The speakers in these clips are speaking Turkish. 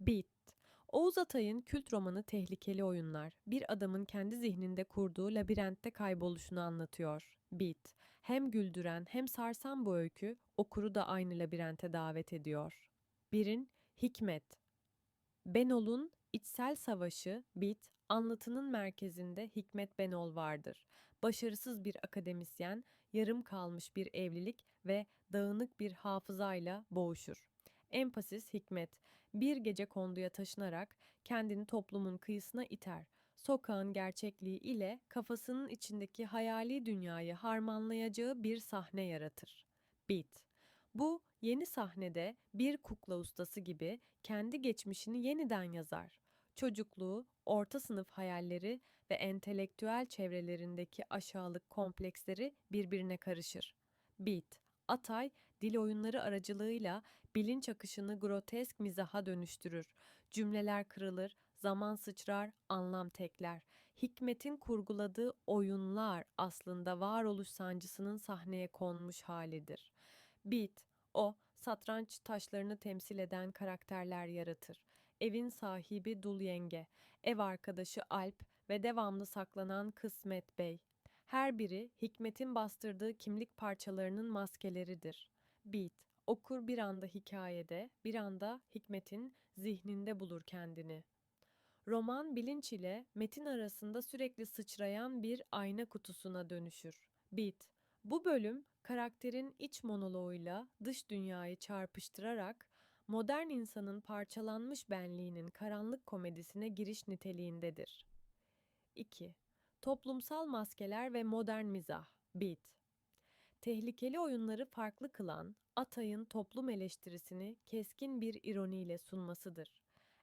Beat. Oğuz Atay'ın kült romanı Tehlikeli Oyunlar, bir adamın kendi zihninde kurduğu labirentte kayboluşunu anlatıyor. Beat. Hem güldüren hem sarsan bu öykü, okuru da aynı labirente davet ediyor. Birin Hikmet. Benol'un içsel savaşı, Bit, anlatının merkezinde Hikmet Benol vardır. Başarısız bir akademisyen, yarım kalmış bir evlilik ve dağınık bir hafızayla boğuşur. Empasis Hikmet, bir gece konduya taşınarak kendini toplumun kıyısına iter. Sokağın gerçekliği ile kafasının içindeki hayali dünyayı harmanlayacağı bir sahne yaratır. Bit. Bu yeni sahnede bir kukla ustası gibi kendi geçmişini yeniden yazar. Çocukluğu, orta sınıf hayalleri ve entelektüel çevrelerindeki aşağılık kompleksleri birbirine karışır. Beat, Atay, dil oyunları aracılığıyla bilinç akışını grotesk mizaha dönüştürür. Cümleler kırılır, zaman sıçrar, anlam tekler. Hikmet'in kurguladığı oyunlar aslında varoluş sancısının sahneye konmuş halidir. Beat, o satranç taşlarını temsil eden karakterler yaratır. Evin sahibi Dul Yenge, ev arkadaşı Alp ve devamlı saklanan Kısmet Bey. Her biri Hikmet'in bastırdığı kimlik parçalarının maskeleridir. Beat, okur bir anda hikayede, bir anda Hikmet'in zihninde bulur kendini. Roman bilinç ile metin arasında sürekli sıçrayan bir ayna kutusuna dönüşür. Beat. Bu bölüm karakterin iç monoloğuyla dış dünyayı çarpıştırarak modern insanın parçalanmış benliğinin karanlık komedisine giriş niteliğindedir. 2. Toplumsal maskeler ve modern mizah. Beat. Tehlikeli oyunları farklı kılan Atay'ın toplum eleştirisini keskin bir ironiyle sunmasıdır.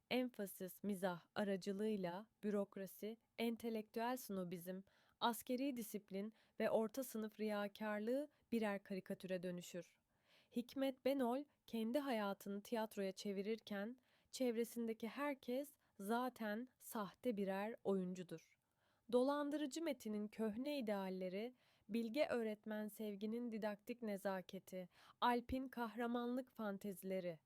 Enfasis, mizah aracılığıyla bürokrasi, entelektüel snobizm, askeri disiplin ve orta sınıf riyakarlığı birer karikatüre dönüşür. Hikmet Benol kendi hayatını tiyatroya çevirirken çevresindeki herkes zaten sahte birer oyuncudur. Dolandırıcı metinin köhne idealleri, bilge öğretmen sevginin didaktik nezaketi, Alp'in kahramanlık fantezileri,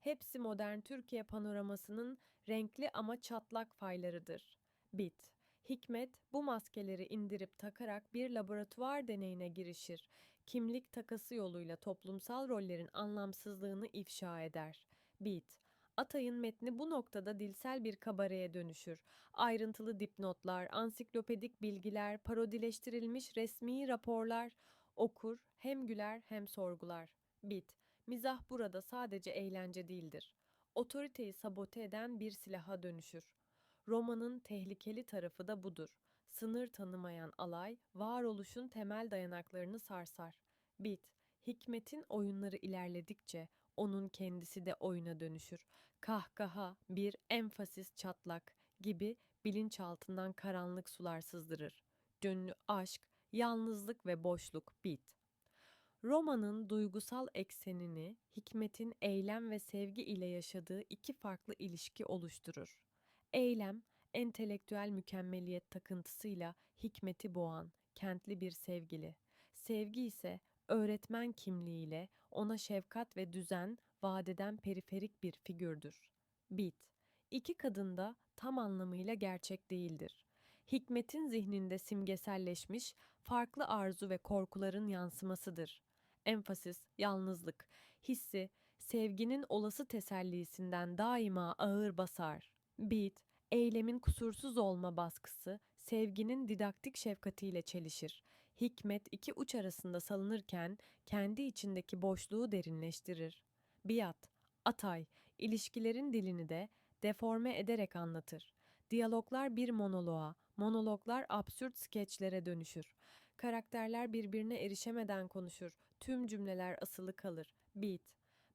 hepsi modern Türkiye panoramasının renkli ama çatlak faylarıdır. Bit. Hikmet bu maskeleri indirip takarak bir laboratuvar deneyine girişir. Kimlik takası yoluyla toplumsal rollerin anlamsızlığını ifşa eder. Bit. Atay'ın metni bu noktada dilsel bir kabareye dönüşür. Ayrıntılı dipnotlar, ansiklopedik bilgiler, parodileştirilmiş resmi raporlar okur, hem güler hem sorgular. Bit. Mizah burada sadece eğlence değildir. Otoriteyi sabote eden bir silaha dönüşür. Romanın tehlikeli tarafı da budur. Sınır tanımayan alay, varoluşun temel dayanaklarını sarsar. Bit, Hikmet'in oyunları ilerledikçe onun kendisi de oyuna dönüşür. Kahkaha, bir enfasis çatlak gibi bilinçaltından karanlık sular sızdırır. Gönlü aşk, yalnızlık ve boşluk bit. Romanın duygusal eksenini Hikmet'in eylem ve sevgi ile yaşadığı iki farklı ilişki oluşturur. Eylem, entelektüel mükemmeliyet takıntısıyla Hikmet'i boğan, kentli bir sevgili. Sevgi ise öğretmen kimliğiyle ona şefkat ve düzen vadeden periferik bir figürdür. Bit, iki kadın da tam anlamıyla gerçek değildir. Hikmet'in zihninde simgeselleşmiş farklı arzu ve korkuların yansımasıdır. Enfasis, yalnızlık, hissi, sevginin olası tesellisinden daima ağır basar. Beat, eylemin kusursuz olma baskısı, sevginin didaktik şefkatiyle çelişir. Hikmet iki uç arasında salınırken kendi içindeki boşluğu derinleştirir. Biat, Atay, ilişkilerin dilini de deforme ederek anlatır. Diyaloglar bir monoloğa, monologlar absürt skeçlere dönüşür. Karakterler birbirine erişemeden konuşur. Tüm cümleler asılı kalır. Beat.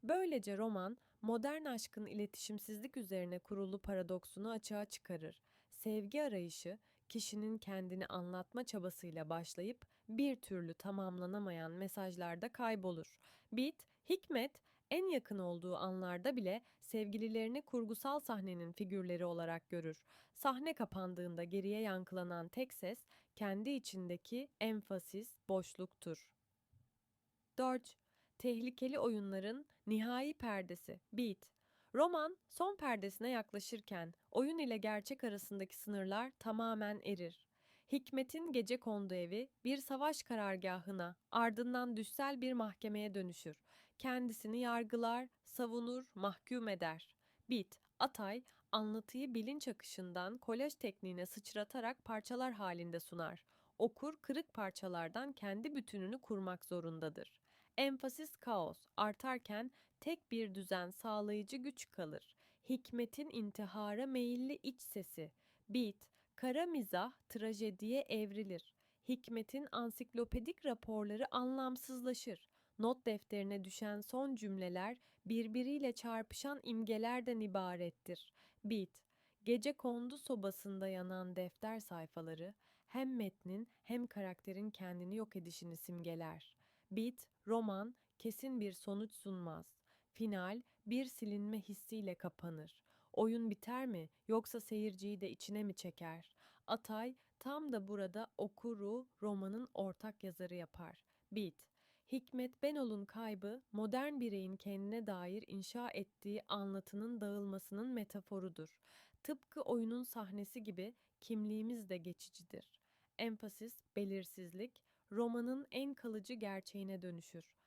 Böylece roman modern aşkın iletişimsizlik üzerine kurulu paradoksunu açığa çıkarır. Sevgi arayışı kişinin kendini anlatma çabasıyla başlayıp bir türlü tamamlanamayan mesajlarda kaybolur. Beat, Hikmet en yakın olduğu anlarda bile sevgililerini kurgusal sahnenin figürleri olarak görür. Sahne kapandığında geriye yankılanan tek ses kendi içindeki enfasis boşluktur. 4. Tehlikeli oyunların nihai perdesi Beat Roman son perdesine yaklaşırken oyun ile gerçek arasındaki sınırlar tamamen erir. Hikmet'in gece kondu evi bir savaş karargahına, ardından düşsel bir mahkemeye dönüşür. Kendisini yargılar, savunur, mahkum eder. Bit, Atay, anlatıyı bilinç akışından kolaj tekniğine sıçratarak parçalar halinde sunar. Okur kırık parçalardan kendi bütününü kurmak zorundadır. Enfasis kaos artarken tek bir düzen sağlayıcı güç kalır. Hikmetin intihara meyilli iç sesi. Beat, kara mizah trajediye evrilir. Hikmetin ansiklopedik raporları anlamsızlaşır. Not defterine düşen son cümleler birbiriyle çarpışan imgelerden ibarettir. Beat, gece kondu sobasında yanan defter sayfaları hem metnin hem karakterin kendini yok edişini simgeler. Beat, roman kesin bir sonuç sunmaz. Final bir silinme hissiyle kapanır. Oyun biter mi yoksa seyirciyi de içine mi çeker? Atay tam da burada okuru romanın ortak yazarı yapar. Beat Hikmet Benol'un kaybı modern bireyin kendine dair inşa ettiği anlatının dağılmasının metaforudur. Tıpkı oyunun sahnesi gibi kimliğimiz de geçicidir. Empasis, belirsizlik, romanın en kalıcı gerçeğine dönüşür.